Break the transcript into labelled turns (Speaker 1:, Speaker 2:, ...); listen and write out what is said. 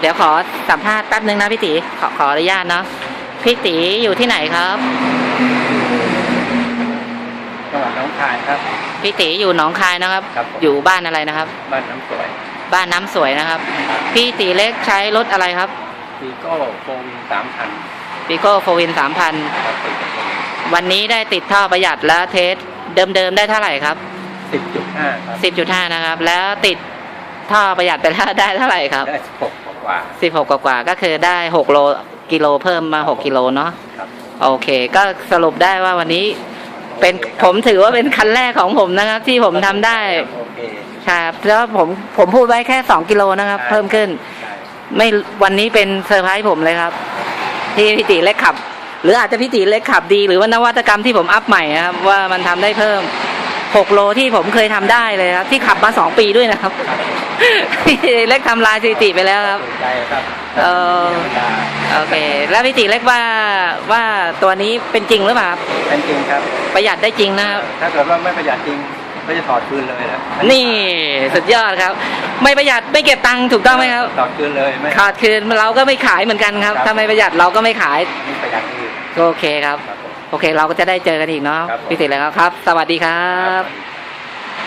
Speaker 1: เดี๋ยวขอสัมภาษณ์แป๊บนึงนะพี่ตีขอขออนุญาตเนาะพี่ตีอยู่ที่ไหนครับ
Speaker 2: จังหวัดหน้องคายครับ
Speaker 1: พี่ตีอยู่หนองคายนะครับ
Speaker 2: ครับผม
Speaker 1: อยู่บ้านอะไรนะครับ
Speaker 2: บ้านน้ำสวย
Speaker 1: บ้านน้ำสวยนะครับ พี่ตีเล็กใช้รถอะไรครับ
Speaker 2: วีโก้โฟวินสามพัน
Speaker 1: ปีโก้โฟวินสามพัน
Speaker 2: ครับติด
Speaker 1: วันนี้ได้ติดท่อประหยัดแล้วเทสเดิมๆได้เท่าไหร่ครับ
Speaker 2: สิบจุดห้าครับ
Speaker 1: สิบจุดห้านะครับ แล้วติดท่อประหยัดไปแล้วได้เท่าไหร่ครับ
Speaker 2: ได้สิบหกก ว่า
Speaker 1: สิบหกกว่าๆก็คือได้หกโลกิโลเพิ่มมาหกกิโลเนาะ
Speaker 2: ครับ
Speaker 1: โอเค ก็สรุปได้ว่าวันนี้เป็นผมถือว่าเป็นคันแรกของผมนะครับ ที่ผมทำได้
Speaker 2: โอเค
Speaker 1: ครับแล้วผมผมพูดไว้แค่สองกิโลนะครับ เพิ่มขึ้น
Speaker 2: ใช่
Speaker 1: ไม่วันนี้เป็นเซอร์ไพรส์ผมเลยครับ ที่พี่ติเล็กขับ หรืออาจจะพี่ติเล็กขับดี หรือว่านวัตกรรมที่ผมอัพใหม่นะครับว่ามันทำได้เพิ่ม 6โลที่ผมเคยทำได้เลยครับ ที่ขับมา2ปีด้วยนะครับพี่ติเล็กทำลายสถิติไปแล้วครับ
Speaker 2: ถูกใจครับ
Speaker 1: เอ่อ
Speaker 2: ธรรมดา
Speaker 1: โอเค แล้วพี่ติเล็กว่าว่าตัวนี้เป็นจริงหรือเปล่าครับ
Speaker 2: เป็นจริงครับ
Speaker 1: ประหยัดได้จริงนะครับ
Speaker 2: ถ้าเกิดว่าไม่ประหยัดจริงก็จะถอดคืนเลยนะ
Speaker 1: นี่สุดยอดครับ ไม่ประหยัดไม่เก็บตังค์ถูกต้องไหมครับ
Speaker 2: ถอดคืนเลยไม่
Speaker 1: ขาดคืนเราก็ไม่ขายเหมือนกันครับ
Speaker 2: ครับ
Speaker 1: ถ้าไม่ประหยัดเราก็ไม่ขาย
Speaker 2: ไม่ประหยัดคืน
Speaker 1: โอเคครับ
Speaker 2: ครับผม
Speaker 1: โอเค เราก็จะได้เจอกันอีกเนาะ
Speaker 2: ครับผม
Speaker 1: พี่ติเลยครับครับ สวัสดีครับ
Speaker 2: ครับ